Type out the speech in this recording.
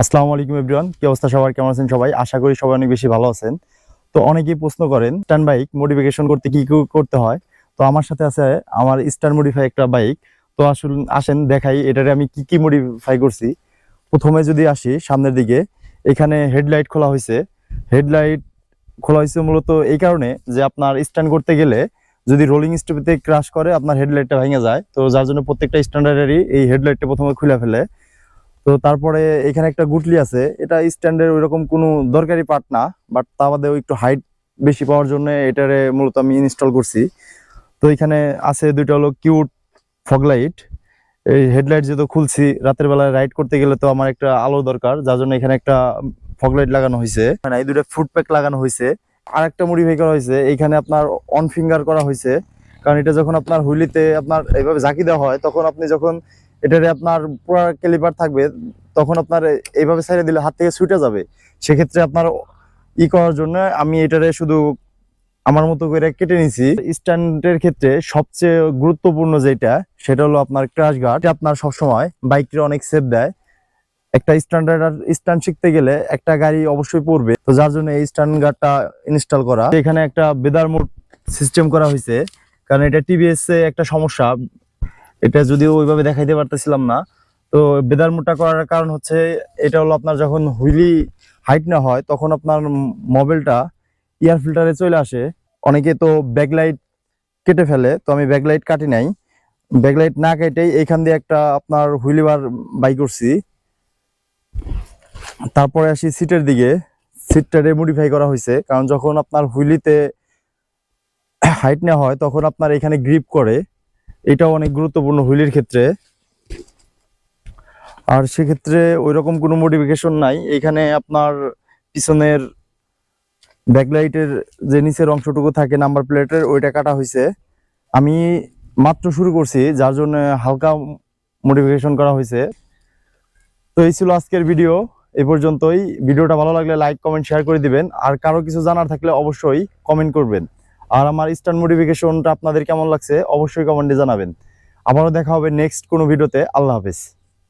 আসসালামু আলাইকুম এভরিওয়ান কি অবস্থা সবার? কেমন আছেন সবাই? আশা করি সবাই অনেক বেশি ভালো আছেন। তো অনেকেই প্রশ্ন করেন স্ট্যান্ড বাইক মডিফিকেশন করতে কি করতে হয়? তো আমার সাথে আছে আমার স্টার মডিফাই একটা বাইক। তো আসুন, আসেন, দেখাই এটারে আমি কি কি মডিফাই করছি। প্রথমে যদি আসি সামনের দিকে, এখানে হেডলাইট খোলা হয়েছে হেডলাইট খোলা হয়েছে মূলত এই কারণে যে আপনার স্ট্যান্ড করতে গেলে যদি রোলিং স্টপেতে ক্রাশ করে, আপনার হেডলাইটটা ভেঙে যায়। তো যার জন্য প্রত্যেকটা স্ট্যান্ডার্ডেরই এই হেডলাইটটা প্রথমে খুলে ফেলে। তো তারপরে এখানে একটা গুটলি আছে। এটা স্ট্যান্ডের ওইরকম কোনো দরকারি পার্ট না বাট তা বাদেও একটু হাইট বেশি পাওয়ার জন্য এটারে মূলত আমি ইনস্টল করছি। তো এখানে আছে দুইটা হলো কিউট ফগলাইট এই হেডলাইট যেহেতু খুলছি, রাতের বেলায় রাইড করতে গেলে তো আমার একটা আলো দরকার, যার জন্য এখানে একটা ফগলাইট লাগানো হয়েছে। মানে এই দুটো ফুড প্যাক লাগানো হয়েছে। আর একটা মডিফাই হয়েছে। এইখানে আপনার অন ফিঙ্গার করা হয়েছে। কারণ এটা যখন আপনার হুইলিতে আপনার এইভাবে জাকি দেওয়া হয়, তখন আপনি যখন এটারে আপনার পুরো ক্যালিপার থাকবে, তখন আপনার এইভাবে ছেড়ে দিলে হাত থেকে ছুটে যাবে। সেক্ষেত্রে আপনার ই করার জন্য আমি এটারে শুধু আমার মতো করে কেটে নিছি। স্ট্যান্ডের ক্ষেত্রে সবচেয়ে গুরুত্বপূর্ণ যেটা, সেটা হলো আপনার ক্রাশ গার্ড আপনার সবসময় বাইকটি অনেক সেফ দেয়। একটা স্ট্যান্ডার্ড স্ট্যান্ড শিখতে গেলে একটা গাড়ি অবশ্যই পড়বে তো যার জন্য এই স্ট্যান্ড গার্ডটা ইনস্টল করা। এখানে একটা বেদার মোড সিস্টেম করা হয়েছে। কারণ এটা টিভিএস একটা সমস্যা। এটা যদিও ওইভাবে দেখাইতে পারতেছিলাম না। তো বেদার মোডটা করার কারণ হচ্ছে, এটা হলো আপনার যখন হুইলি হাইট না হয়, তখন আপনার মোবাইলটা এয়ার ফিল্টারে চলে আসে। অনেকে তো ব্যাকলাইট কেটে ফেলে, তো আমি ব্যাকলাইট কাটি নাই। ব্যাকলাইট না কেটেই এইখান দিয়ে একটা আপনার হুইলি বার বাই করছি। তারপরে আসি সিটের দিকে। সিটটারে মডিফাই করা হয়েছে, কারণ যখন আপনার হুইলিতে হাইট নেওয়া হয়, তখন আপনার এখানে গ্রিপ করে। এটাও অনেক গুরুত্বপূর্ণ হুইলির ক্ষেত্রে। আর সেক্ষেত্রে ওইরকম কোনো মডিফিকেশন নাই। এখানে আপনার পিছনের ব্যাকলাইটের যে নিচের অংশটুকু থাকে নাম্বার প্লেটের ওইটা কাটা হয়েছে আমি মাত্র শুরু করছি, যার জন্য হালকা মডিফিকেশন করা হয়েছে তো এই ছিল আজকের ভিডিও এই পর্যন্তই। ভিডিওটা ভালো লাগলে লাইক কমেন্ট শেয়ার করে দিবেন। আর কারও কিছু জানার থাকলে অবশ্যই কমেন্ট করবেন। আর আমার স্টার মডিফিকেশনটা আপনাদের কেমন লাগছে অবশ্যই কমেন্টে জানাবেন। আবারও দেখা হবে নেক্সট কোনো ভিডিওতে আল্লাহ হাফেজ।